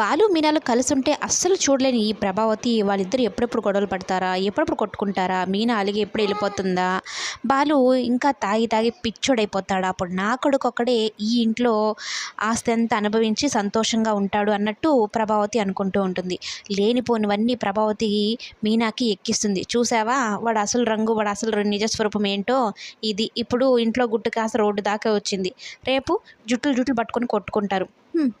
బాలు మీనాలు కలిసి ఉంటే అస్సలు చూడలేని ఈ ప్రభావతి వాళ్ళిద్దరు ఎప్పుడెప్పుడు గొడవలు పడతారా? ఎప్పుడెప్పుడు కొట్టుకుంటారా? మీనా అలిగి ఎప్పుడు వెళ్ళిపోతుందా? బాలు ఇంకా తాగి తాగి పిచ్చోడైపోతాడు? అప్పుడు నా కొడుకు ఒక్కడే ఈ ఇంట్లో ఆస్తి అంతా అనుభవించి సంతోషంగా ఉంటాడు అన్నట్టు ప్రభావతి అనుకుంటూ ఉంటుంది. లేనిపోనివన్నీ ప్రభావతి మీనాకి ఎక్కిస్తుంది. చూసావా? వాడు అసలు రంగు వాడు అసలు నిజస్వరూపం ఏంటో ఇది. ఇప్పుడు ఇంట్లో గుట్టు కాస్త రోడ్డు దాకా వచ్చింది. రేపు జుట్టులు జుట్టులు పట్టుకొని కొట్టుకుంటారు.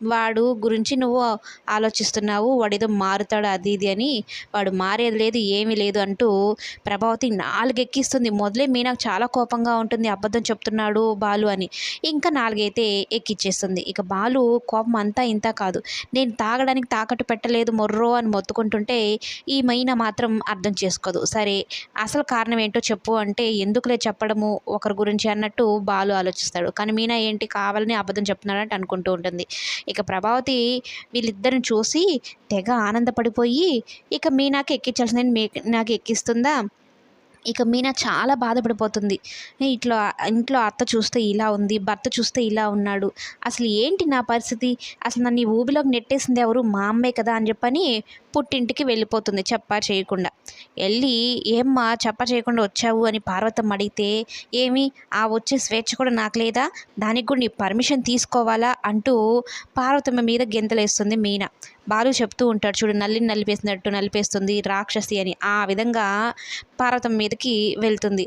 వాడు గురించి నువ్వు ఆలోచిస్తున్నావు వాడు ఏదో మారుతాడు అది ఇది అని. వాడు మారేది లేదు ఏమీ లేదు అంటూ ప్రభావతి నాలుగెక్కిస్తుంది. మొదలే మొదలే మీనాకు చాలా కోపంగా ఉంటుంది అబద్ధం చెప్తున్నాడు బాలు అని. ఇంకా నాలుగైతే ఎక్కిచ్చేస్తుంది. ఇక బాలు కోపం అంతా ఇంత కాదు. నేను తాగడానికి తాకట్టు పెట్టలేదు మొర్రో అని మొత్తుకుంటుంటే ఈ మైనా మాత్రం అర్థం చేసుకోదు. సరే అసలు కారణం ఏంటో చెప్పు అంటే ఎందుకులే చెప్పడము ఒకరి గురించి అన్నట్టు బాలు ఆలోచిస్తాడు. కానీ మీనా ఏంటి కావాలని అబద్ధం చెప్తున్నాడంటే అనుకుంటూ ఉంటుంది. ఇక ప్రభావతి వీళ్ళిద్దరిని చూసి తెగ ఆనందపడిపోయి ఇక మీనాకి ఎక్కించాల్సింది మీ నాకు ఎక్కిస్తుందా? ఇక మీనా చాలా బాధపడిపోతుంది. ఇట్లా ఇంట్లో అత్త చూస్తే ఇలా ఉంది భర్త చూస్తే ఇలా ఉన్నాడు. అసలు ఏంటి నా పరిస్థితి? అసలు నన్ను ఈ ఊబిలోకి నెట్టేసింది ఎవరు? మా అమ్మే కదా అని చెప్పని పుట్టింటికి వెళ్ళిపోతుంది చెప్పా చేయకుండా. వెళ్ళి ఏమ్మా చెప్పా చేయకుండా వచ్చావు అని పార్వతం అడిగితే ఏమి? ఆ వచ్చే స్వేచ్ఛ కూడా నాకు లేదా? దానికి కూడా నీ పర్మిషన్ తీసుకోవాలా? అంటూ పార్వతమ్మ మీద గెంతలేస్తుంది మీనా. బాలు చెప్తూ ఉంటాడు చూడు నల్లిని నలిపేసినట్టు నలిపేస్తుంది రాక్షసి అని. ఆ విధంగా పార్వతమ్మ మీదకి వెళ్తుంది.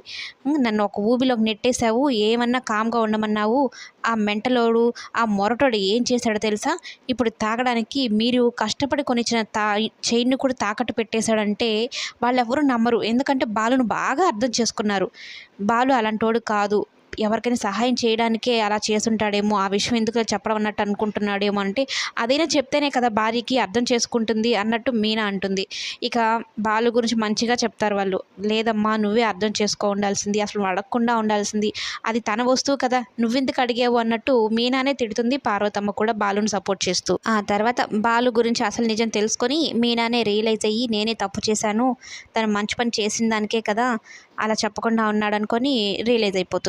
నన్ను ఒక ఊబిలోకి నెట్టేశావు ఏమన్నా కామ్గా ఉండమన్నావు? ఆ మెంటలోడు ఆ మొరటోడు ఏం చేశాడో తెలుసా? ఇప్పుడు తాగడానికి మీరు కష్టపడి కొనిచ్చిన తా చైన్ను కూడా తాకట్టు పెట్టేశాడంటే వాళ్ళెవరూ నమ్మరు. ఎందుకంటే బాలును బాగా అర్థం చేసుకున్నారు. బాలు అలాంటోడు కాదు. ఎవరికైనా సహాయం చేయడానికే అలా చేసుంటాడేమో ఆ విషయం ఎందుకు చెప్పడం అన్నట్టు అనుకుంటున్నాడేమో అంటే అదైనా చెప్తేనే కదా భార్యకి అర్థం చేసుకుంటుంది అన్నట్టు మీనా అంటుంది. ఇక బాలు గురించి మంచిగా చెప్తారు వాళ్ళు. లేదమ్మా నువ్వే అర్థం చేసుకో ఉండాల్సింది అసలు అడగకుండా ఉండాల్సింది. అది తన వస్తువు కదా నువ్వెందుకు అడిగావు అన్నట్టు మీనానే తిడుతుంది పార్వతమ్మ కూడా బాలుని సపోర్ట్ చేస్తూ. ఆ తర్వాత బాలు గురించి అసలు నిజం తెలుసుకొని మీనానే రియలైజ్ అయ్యి నేనే తప్పు చేశాను తను మంచి పని చేసిన దానికే కదా అలా చెప్పకుండా ఉన్నాడు అనుకొని రియలైజ్ అయిపోతుంది